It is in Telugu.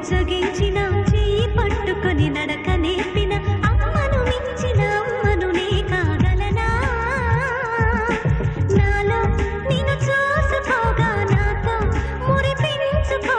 బుజ్జగించిన చెయ్యి పట్టుకొని నడక నేర్పిన అమ్మను మించిన అమ్మను నే కాగలనా? నాలో నిన్ను చూసుకోగా నాతో మురిపించుకో